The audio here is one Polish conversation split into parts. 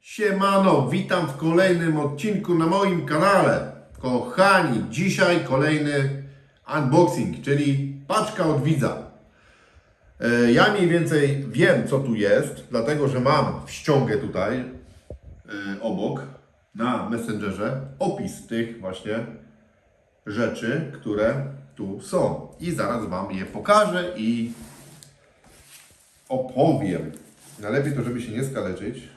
Siemano, witam w kolejnym odcinku na moim kanale. Kochani, dzisiaj kolejny unboxing, czyli paczka od widza. E, Ja mniej więcej wiem, co tu jest, dlatego że mam w ściągę tutaj e, obok na Messengerze opis tych właśnie rzeczy, które tu są. I zaraz Wam je pokażę i opowiem. Najlepiej to, żeby się nie skaleczyć.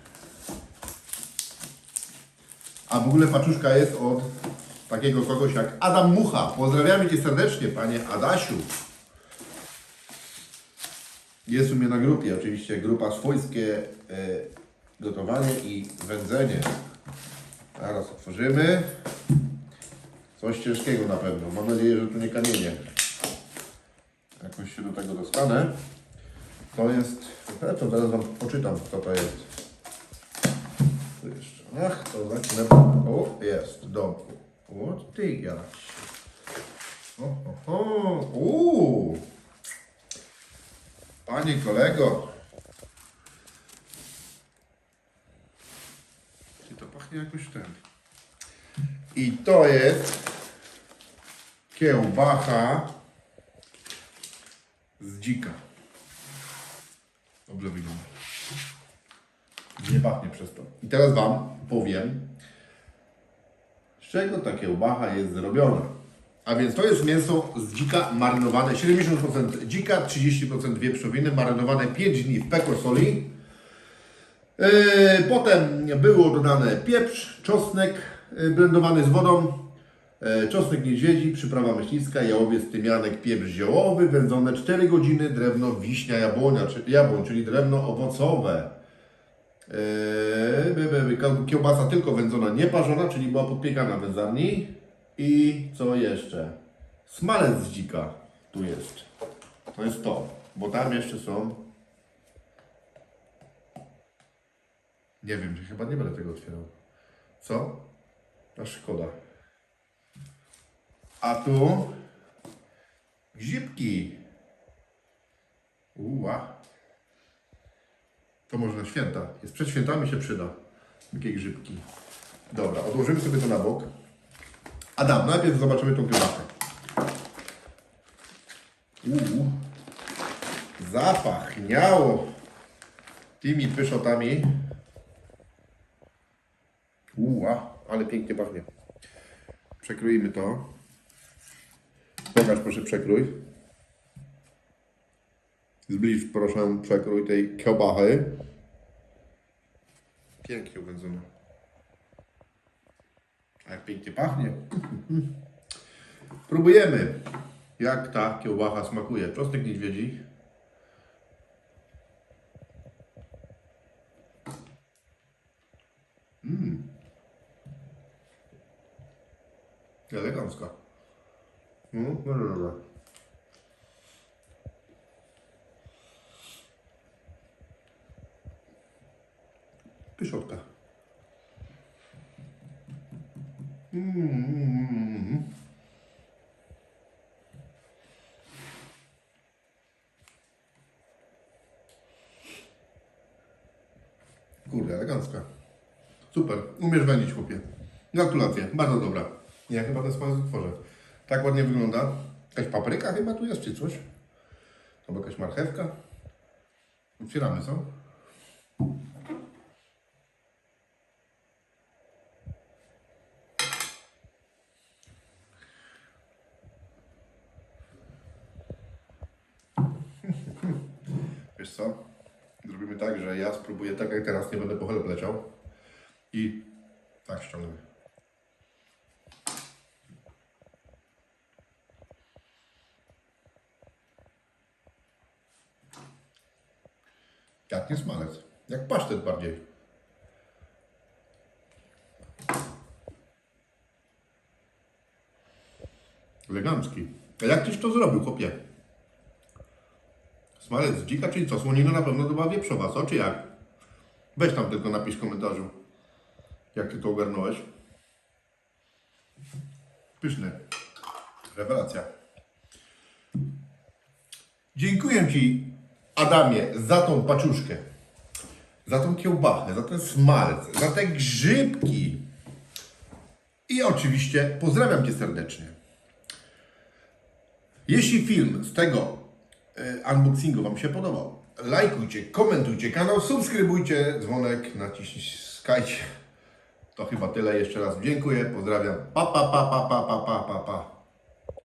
A w ogóle paczuszka jest od takiego kogoś jak Adam Mucha. Pozdrawiamy Cię serdecznie, Panie Adasiu. Jest u mnie na grupie oczywiście grupa swojskie e, gotowanie i wędzenie. Zaraz otworzymy. Coś ciężkiego na pewno. Mam nadzieję, że tu nie kamienie. Jakoś się do tego dostanę. To jest... E, to zaraz Wam poczytam, co to jest. Ach, to zacznę. O, jest. Dobra. O, ty jaś. O, o, o. Uuu. Panie kolego. Czy to pachnie jakoś ten? I to jest kiełbacha z dzika. Dobrze wygląda. Nie pachnie przez to. I teraz Wam powiem, z czego ta kiełbacha jest zrobiona. A więc to jest mięso z dzika marynowane, 70% dzika, 30% wieprzowiny, marynowane 5 dni w pekosoli. Yy, Potem było dodane pieprz, czosnek yy, blendowany z wodą, yy, czosnek niedźwiedzi, przyprawa myśliwska, jałowiec, tymianek, pieprz ziołowy, wędzone 4 godziny, drewno wiśnia, jabłonia, jabłoń, czyli drewno owocowe. Kieł- Kiełbasa tylko wędzona, nie parzona, czyli była podpiekana w wędzarni. I co jeszcze? Smalec z dzika tu jest. To jest to, bo tam jeszcze są Nie wiem, że chyba nie będę tego otwierał. Co? A szkoda. A tu grzybki. Uła. To może na święta. Jest przed świętami się przyda. Takie grzybki. Dobra, odłożymy sobie to na bok. Adam, najpierw zobaczymy tą kiełbasę. Uuu. Zapachniało tymi pyszotami. Uła, ale pięknie pachnie. Przekroimy to. Pokaż proszę przekrój. Zbliż proszę przekrój tej kiełbachy. Pięknie uwędzone. A jak pięknie pachnie. Próbujemy, jak ta kiełbacha smakuje. Czosnek niedźwiedzi. Elegancka. No, no, no, no. Pyszotka. Mm. Kurde, elegancka. Super, umiesz wędzić, chłopie. Gratulacje, bardzo dobra. Ja chyba ten smalec otworzę. Tak ładnie wygląda. Jakaś papryka chyba tu jest, czy coś? Albo jakaś marchewka. Otwieramy, co? Wiesz co? Zrobimy tak, że ja spróbuję tak jak teraz, nie będę po chleb leciał. I tak ściągnę. Jak nie smalec. Jak pasztet bardziej. Elegancki. A jak tyś to zrobił, chłopie? Smalec dzika, czyli co? Słonina na pewno to była wieprzowa, co? Czy jak? Weź tam tylko napisz w komentarzu, jak ty to ogarnąłeś. Pyszne. Rewelacja. Dziękuję Ci, Adamie, za tą paczuszkę. za tą kiełbachę, za ten smalec, za te grzybki. I oczywiście pozdrawiam Cię serdecznie. Jeśli film z tego E, unboxingu Wam się podobał. Lajkujcie, komentujcie kanał, subskrybujcie, dzwonek naciskajcie. To chyba tyle. Jeszcze raz dziękuję, pozdrawiam. Pa, pa, pa, pa, pa, pa, pa, pa.